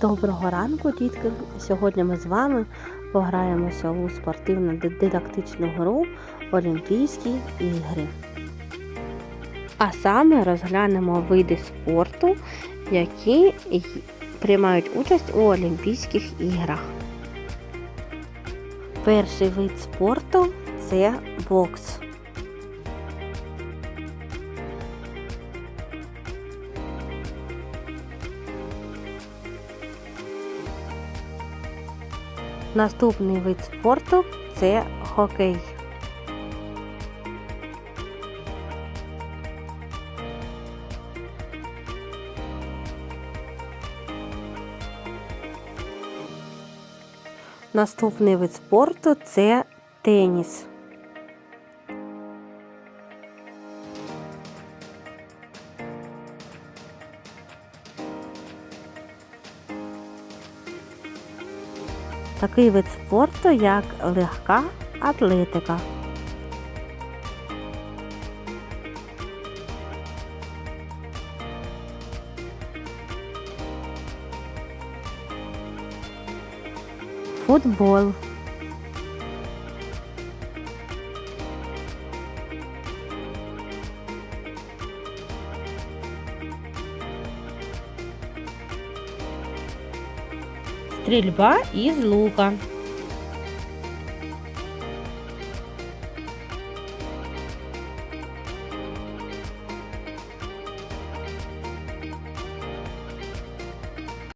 Доброго ранку, дітки! Сьогодні ми з вами пограємося у спортивно-дидактичну гру Олімпійські ігри. А саме розглянемо види спорту, які приймають участь у Олімпійських іграх. Перший вид спорту це бокс. Наступний вид спорту це хокей. Наступний вид спорту це теніс. Такий вид спорту, як легка атлетика. Футбол. Стрільба із лука.